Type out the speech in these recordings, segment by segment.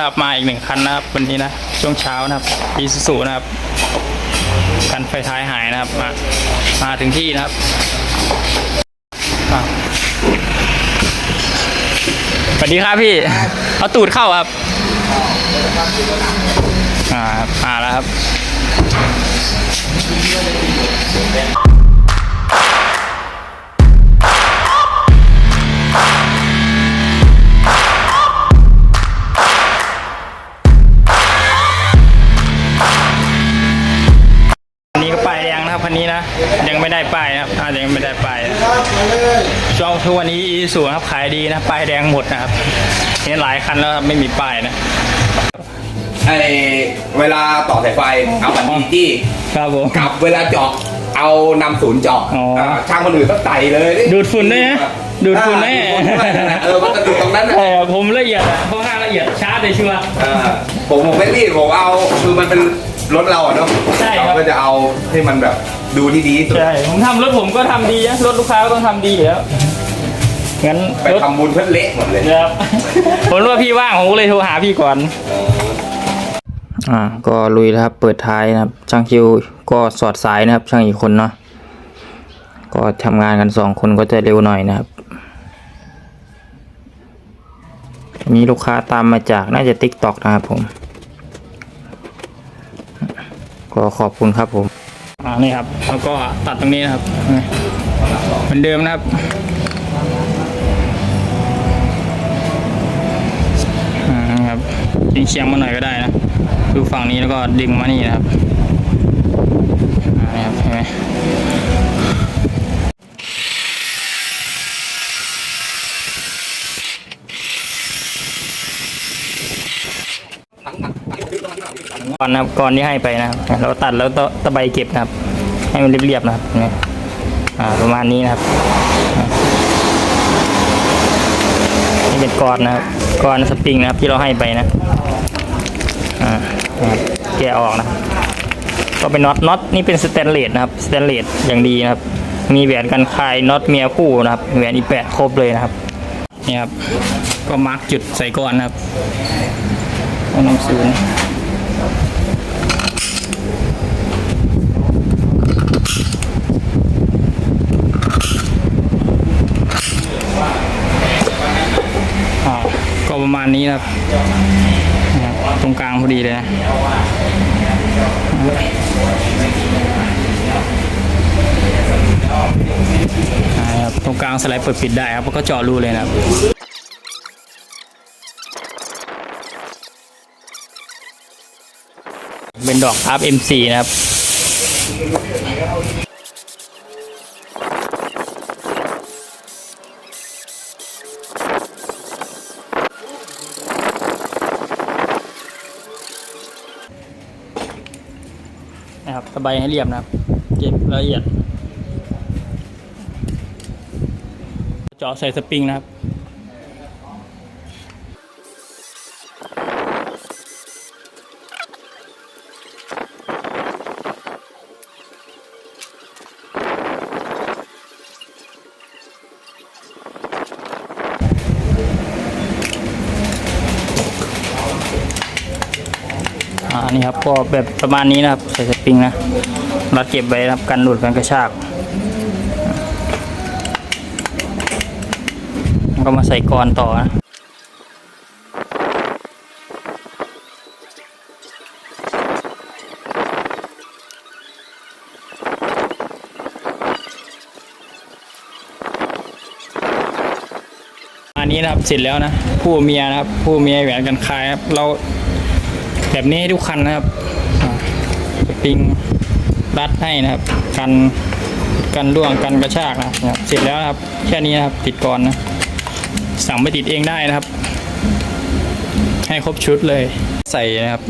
นะครับมาอีกหนึ่งคันนะครับวันนี้นะช่วงเช้านะครับอีซูซูนะครับคันไฟท้ายหายนะครับมามาถึงที่นะครับสวัสดีครับพี่เอาตูดเข้าครับอ่าครับมาแล้วครับ ช่วงทุกวันนี้อีสูครับขายดีนะป้ายแดงหมดนะครับเห็นหลายคันแล้วครับไม่มีป้ายนะไอเวลาต่อสายไฟเอาบัตรดีจี้ครับผมกับเวลาเจาะเอานำศูนย์เจาะอ๋ออ่าช่างคนอื่นต้องไต่เลยดูดฝุ่นด้วยนะดูดฝุ่นแน่อ่าดูดฝุ่นด้วยนะเออมันจะดูดตรงนั้นนะ แต่ผมละเอียดอะเพราะข้างละเอียดชาร์จเลยชัวร์ เออผมผมไม่รีบผมเอาคือมันเป็นรถเราอะเนาะใช่ครับ เราก็จะเอาให้มันแบบดูที่ดีที่สุดใช่ผมทำรถผมก็ทำดีนะรถลูกค้าก็ต้องทำดีอยู่แล้ว งั้นไปรถทำบุญเพื่อเละหมดเลยครับ ผมรู้ว่าพี่ว่างผมก็เลยโทรหาพี่ก่อน อ่า ก็ลุยแล้วครับ เปิดท้ายนะครับ ช่างคิวก็สอดสายนะครับ ช่างอีกคนเนาะ ก็ทำงานกันสองคนก็จะเร็วหน่อยนะครับอันนี้ลูกค้าตามมาจากน่าจะติ๊กต็อกนะครับผม ก็ขอบคุณครับผม อ่า นี่ครับ แล้วก็ตัดตรงนี้นะครับ เหมือนเดิมนะครับ เชียงมาหน่อยก็ได้นะดูฝั่งนี้แล้วก็ดึงมานี่นะครับนี่ครับเห็นไหมก่อนนะครับก่อนที่ให้ไปนะครับ เราตัดแล้วตะไบเก็บนะครับ ให้มันเรียบๆนะครับนี่ประมาณนี้นะครับนี่เป็นกรอนนะครับกรอนสปริงนะครับที่เราให้ไปนะ แกะออกนะ ก็เป็นน็อตน็อตนี่เป็นสแตนเลสนะครับสแตนเลสอย่างดีนะครับ มีแหวนกันคายน็อตเมียคู่นะครับแหวนอีแปดครบเลยนะครับนี่ครับ ก็มาร์กจุดใส่ก้อนนะครับเอาน้ำศูนย์อ่าก็ประมาณนี้นะครับ ตรงกลางพอดีเลยนะครับตรงกลางสไลด์เปิดปิดได้ครับแล้วก็จาะรูเลยนะครับเป็นดอกทับ M4 นะครับนะครับ ใบายให้เรียบนะครับ เก็บละเอียด เจาะใส่สปริงนะครับ นี่ครับก็แบบประมาณนี้นะครับใส่สปริงนะรัดเก็บไว้นะครับกันหลุดกันกระชากแล้วก็มาใส่กรอนต่อนะอันนี้นะครับเสร็จแล้วนะผู้เมียนะครับผู้เมียแหวนกันคายครับเรา แบบนี้ให้ทุกคันนะครับปิงรัดให้นะครับ กันกันร่วงกันกระชากนะครับ เสร็จแล้วครับ แค่นี้นะครับ ติดก่อนนะ สั่งไปติดเองได้นะครับ ให้ครบชุดเลย ใส่นะครับ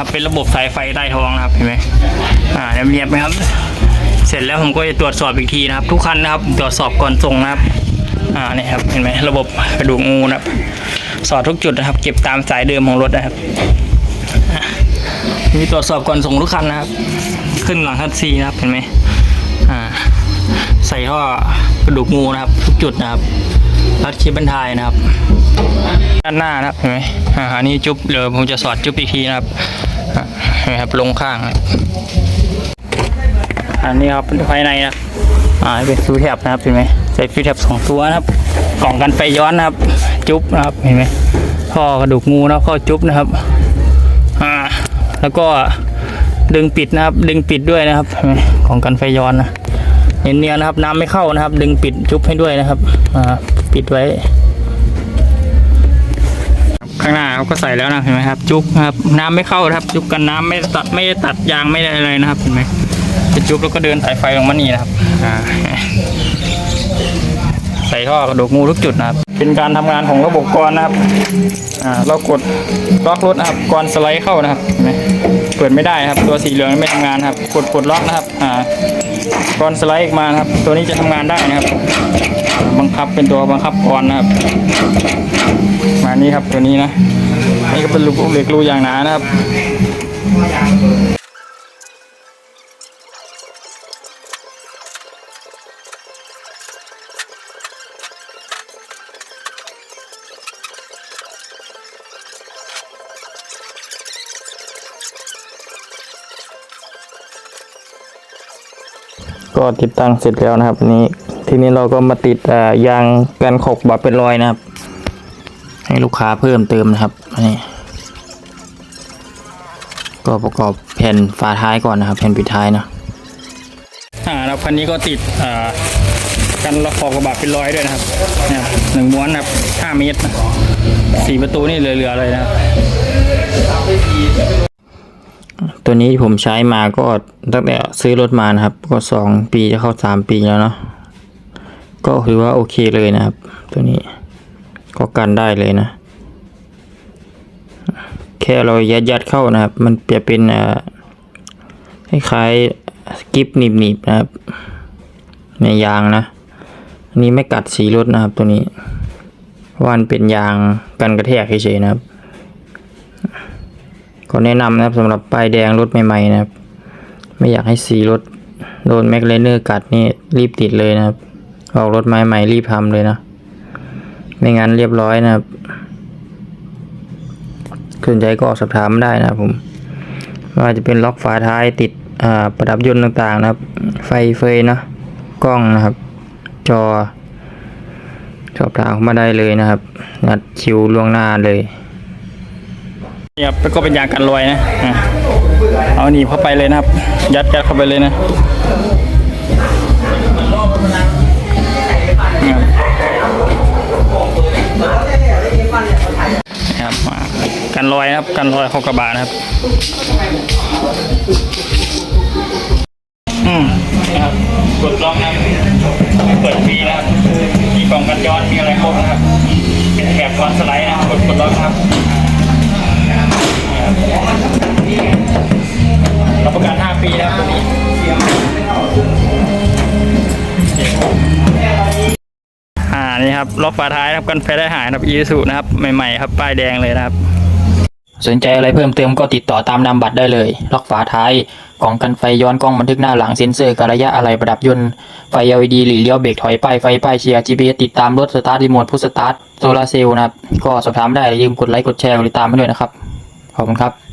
ครับเป็นระบบสายไฟใต้ท้องนะครับเห็นไหมอ่าเรียบๆไหมครับ เสร็จแล้วผมก็จะตรวจสอบอีกทีนะครับ ทุกคันนะครับตรวจสอบก่อนส่งนะครับอ่านี่ครับเห็นไหมระบบกระดูกงูนะครับ สอดทุกจุดนะครับ เก็บตามสายเดิมของรถนะครับมีตรวจสอบก่อนส่งทุกคันนะครับ ขึ้นหลังคันซีนะครับเห็นไหมอ่าใส่ท่อกระดูกงูนะครับ ทุกจุดนะครับรัดคลิปบันทายนะครับด้านหน้านะครับเห็นไหมอ่าอันนี้จุ๊บเดี๋ยวผมจะสอดจุ๊บอีกทีนะครับ นไหมครับลงข้าง อันนี้ครับภายในนะอ่าเป็นฟิวแท็บนะครับเห็นไหมใส่ฟิวแท็บสองตัวนะครับ กล่องกันไฟย้อนนะครับ จุ๊บนะครับเห็นไหมท่อกระดูกงูนะข้อจุ๊บนะครับอ่าแล้วก็ดึงปิดนะครับ ดึงปิดด้วยนะครับเห็นไหมกล่องกันไฟย้อนนะเนียนๆนะครับ น้ำไม่เข้านะครับ ดึงปิดจุ๊บให้ด้วยนะครับอ่าปิดไว้ ข้างหน้าเขาก็ใส่แล้วนะเห็นไหมครับ จุกครับ น้ำไม่เข้าครับ จุกกันน้ำไม่ตัดไม่ได้ตัดยางไม่ได้อะไรนะครับเห็นไหมจะจุกแล้วก็เดินสายไฟลงมานี่นะครับใส่ท่อกระดูกงูทุกจุดนะครับ เป็นการทำงานของระบบกรนะครับเรากดล็อกรถนะครับกรสไลด์เข้านะครับเห็นไหมเปิดไม่ได้ครับ ตัวสีเหลืองไม่ทำงานครับ กดกดล็อกนะครับอ่ากรสไลด์ออกมาครับ ตัวนี้จะทำงานได้นะครับ บังคับเป็นตัวบังคับกรนะครับ มานี่ครับตัวนี้นะ นี่ก็เป็นลูกเหล็กรูอย่างหนานะครับก็ติดตั้งเสร็จแล้วนะครับนี่ ทีนี้เราก็มาติดอ่ายางกันขกแบบเป็นรอยนะครับ ให้ลูกค้าเพิ่มเติมนะครับนี่ก็ประกอบแผ่นฝาท้ายก่อนนะครับ แผ่นปิดท้ายนะอ่าแล้วคันนี้ก็ติดอ่ากันระขอบกระบะเป็นรอยด้วยนะครับเนี่ยหนึ่งม้วนนะครับห้าเมตรนะสี่ประตูนี่เหลือๆเลยนะครับตัวนี้ผมใช้มาก็ตั้งแต่ซื้อรถมานะครับ ก็สองปีจะเข้าสามปีแล้วเนาะ ก็ถือว่าโอเคเลยนะครับ ตัวนี้ก็กันได้เลยนะ แค่เรายัดยัดๆเข้านะครับ มันจะเป็นคล้ายๆกิฟหนีบๆนะครับ ในยางนะอันนี้ไม่กัดสีรถนะครับตัวนี้ว่ามันเป็นยางกันกระแทกเฉยๆนะครับก็แนะนำนะครับสำหรับป้ายแดงรถใหม่ๆนะครับ ไม่อยากให้สีรถโดนแม็กเลเนอร์กัดนี่รีบติดเลยนะครับ ออกรถใหม่รีบทำเลยนะ ไม่งั้นเรียบร้อยนะครับสนใจก็สอบถามได้นะผมไม่ว่าจะเป็นล็อกฝาท้ายติดอ่าประดับยนต์ต่างๆนะครับ ไฟเฟยนะกล้องนะครับ จอสอบถามเข้ามาได้เลยนะครับนัดคิวล่วงหน้าเลยนี่ครับก็เป็นยางกันรอยนะอะเอาหนีบเข้าไปเลยนะครับ ยัดยัดเข้าไปเลยนะ กันรอยนะครับ กันรอยเข้ากระบะนะครับอืมนะครับกดล็อกนะครับเปิดฟรีนะครับมีกล่องกันย้อนมีอะไรครบนะครับเป็นแถบกอนสไลด์นะครับกดกดล็อกนะครับรับประกัน 5 ปีนะครับตัวนี้อ่านี่ครับล็อกฝาท้ายนะครับกันไฟได้หายนะครับอีสุนะครับใหม่ๆครับป้ายแดงเลยนะครับ สนใจอะไรเพิ่มเติมก็ติดต่อตามนามบัตรได้เลย ล็อกฝาท้ายกล่องกันไฟย้อนกล้องบันทึกหน้าหลังเซ็นเซอร์กระยะอะไรประดับยนต์ ไฟ LED หลีเลี้ยวเบรกถอยป้ายไฟป้ายเชียร์ GPS ติดตามรถสตาร์ทรีโมทพุทสตาร์ทโซลาร์เซลล์นะครับ ก็สอบถามได้ยืมกดไลค์กดแชร์หรือตามมาด้วยนะครับ ขอบคุณครับ